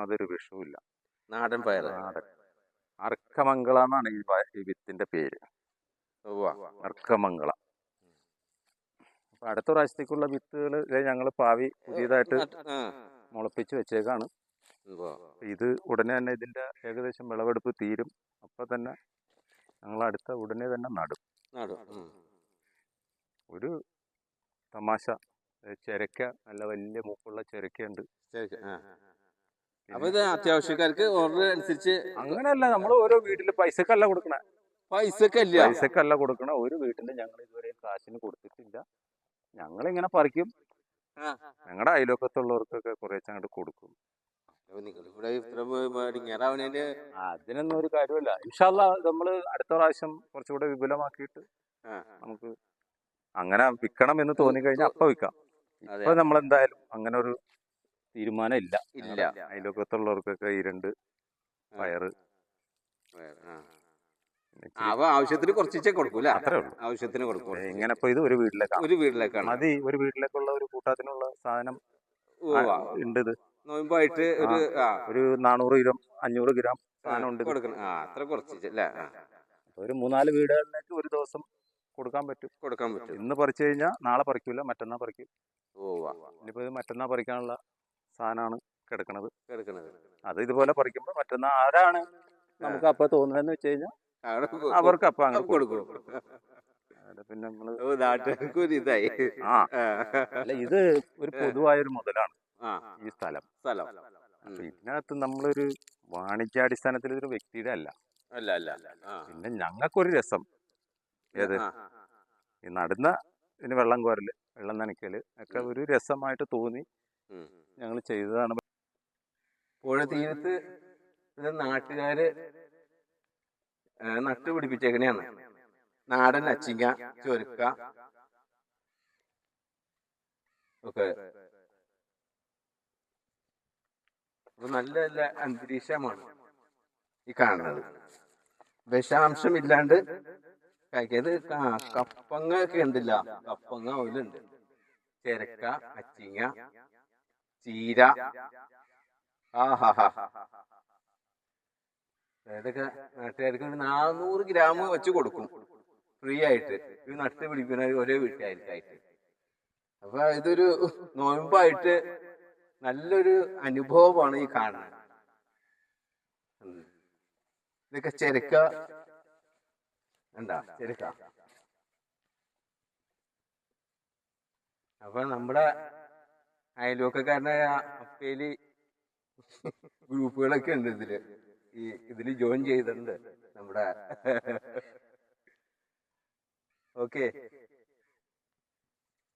യാതൊരു വിഷവുമില്ല. നാടൻ പയർ നാടൻ. അർക്കമംഗള എന്നാണ് ഈ വിത്തിന്റെ പേര്. അർക്കമംഗള. അപ്പൊ അടുത്ത പ്രാവശ്യത്തേക്കുള്ള വിത്തുകൾ ഞങ്ങൾ പാവി പുതിയതായിട്ട് മുളപ്പിച്ച് വെച്ചേക്കാണ്. ഇത് ഉടനെ തന്നെ ഇതിന്റെ ഏകദേശം വിളവെടുപ്പ് തീരും. അപ്പൊ തന്നെ ഞങ്ങൾ അടുത്ത ഉടനെ തന്നെ നടും. ഒരു തമാശ. ചിരക്ക. നല്ല വലിയ മൂക്കുള്ള ചിരക്കയുണ്ട്. അപ്പൊ ഇത് അത്യാവശ്യക്കാർക്ക് ഓർഡർ അനുസരിച്ച് അങ്ങനെയല്ല നമ്മൾ ഓരോ വീട്ടിൽ പൈസക്കല്ല കൊടുക്കണ. പൈസക്കല്ല. പൈസക്കല്ല കൊടുക്കണ. ഒരു വീട്ടിൽ ഞങ്ങൾ ഇതുവരെ കാശിന് കൊടുത്തിട്ടില്ല. ഞങ്ങൾ ഇങ്ങനെ പറിക്കും. ഞങ്ങളുടെ അയലോക്കത്തുള്ളവർക്കൊക്കെ കുറേശ്ശെ അങ്ങോട്ട് കൊടുക്കും. അതിനൊന്നും ഒരു കാര്യമില്ല ഇൻഷാല്ല നമ്മൾ അടുത്ത പ്രാവശ്യം കുറച്ചുകൂടെ വിപുലമാക്കിയിട്ട് നമുക്ക് അങ്ങനെ വിൽക്കണം എന്ന് തോന്നിക്കഴിഞ്ഞാൽ അപ്പൊ വിൽക്കാം. ഇപ്പൊ നമ്മൾ എന്തായാലും അങ്ങനെ ഒരു തീരുമാനം ഇല്ല. ഇല്ല അയലോക്കത്തുള്ളവർക്കൊക്കെ ഈ രണ്ട് പയറ് ആ. പിന്നെ ഇച്ചിരി അവ ആവശ്യത്തിന് കുറച്ചേ കൊടുക്കൂല അത്രേ ആവശ്യത്തിന് കൊടുക്കൂ ഇങ്ങനെ ഇപ്പൊ ഇത് ഒരു വീട്ടിലേക്കാണ് ഒരു വീട്ടിലേക്കാണ്. മതി ഒരു വീട്ടിലേക്കുള്ള ഒരു കൂട്ടത്തിനുള്ള സാധനം ഉണ്ട് ഇത് നോയമ്പായിട്ട് ഒരു ഒരു നാനൂറ് ഗ്രാം അഞ്ഞൂറ് ഗ്രാം സാധനം ഉണ്ട് കൊടുക്കണം. അത്ര കുറച്ച് ഒരു മൂന്നാൽ വീടുകളിലേക്ക് ഒരു ദിവസം കൊടുക്കാൻ പറ്റും. കൊടുക്കാൻ പറ്റും. ഇന്ന് പറിച്ചു കഴിഞ്ഞാൽ നാളെ പറിക്കൂല മറ്റന്നാ പറിക്കും. ഓ ഇനിയിപ്പോ ഇത് മറ്റന്നാ പറിക്കാനുള്ള സാധനമാണ് കിടക്കുന്നത് കിടക്കുന്നത് അത് ഇതുപോലെ പറിക്കുമ്പോൾ മറ്റൊന്ന് ആരാണ് നമുക്ക് അപ്പൊ തോന്നുന്നതെന്ന് വെച്ച് കഴിഞ്ഞാൽ അവർക്ക് അപ്പൊ അങ്ങനെ കൊടുക്കും. പിന്നെ നമ്മൾ ഇതായി. ആ. അല്ല ഇത് ഒരു പൊതുവായൊരു മുതലാണ് ഈ സ്ഥലം. സ്ഥലം. അപ്പൊ ഇതിനകത്ത് നമ്മളൊരു വാണിജ്യാടിസ്ഥാനത്തിൽ ഒരു വ്യക്തിയുടെ അല്ല. അല്ല. പിന്നെ ഞങ്ങൾക്കൊരു രസം. ഏത്? ഈ നടുന്ന ഇതിന് വെള്ളം കോരൽ വെള്ളം നനയ്ക്കൽ ഒക്കെ ഒരു രസമായിട്ട് തോന്നി. ഞങ്ങൾ ചെയ്തതാണ്. പുഴ തീരത്ത് ഇത് നാട്ടുകാര് നട്ടുപിടിപ്പിച്ചേക്കണെയാണ് നാടൻ അച്ചിങ്ങ ചൊരുക്ക ഒക്കെ. നല്ല നല്ല അന്തരീക്ഷമാണ് ഈ കാണുന്നത്. വിഷാംശം ഇല്ലാണ്ട് കഴിക്കത് കപ്പങ്ങ ഒക്കെ ഉണ്ടല്ല. കപ്പങ്ങ ഓലുണ്ട് ചെരക്ക അച്ചിങ്ങ ചീര. ആഹാഹാ. നാട്ടുകാർക്ക് ഒരു നാനൂറ് ഗ്രാം വെച്ച് കൊടുക്കും. ഫ്രീ ആയിട്ട്. ഇത് നട്ട് പിടിക്കുന്ന ഒരേ വീട്ടുകാർക്കായിട്ട് അപ്പൊ ഇതൊരു നോയമ്പായിട്ട് നല്ലൊരു അനുഭവമാണ് ഈ കാണാൻ. ഇതൊക്കെ ചെരുക്ക. എന്താ ചെരുക്ക. അപ്പൊ നമ്മുടെ അയൽവക്കക്കാരനായ അപ്പേലി ഗ്രൂപ്പുകളൊക്കെ ഉണ്ട് ഇതിൽ. ഈ ഇതിൽ ജോയിൻ ചെയ്തിട്ടുണ്ട് നമ്മുടെ. ഓക്കെ.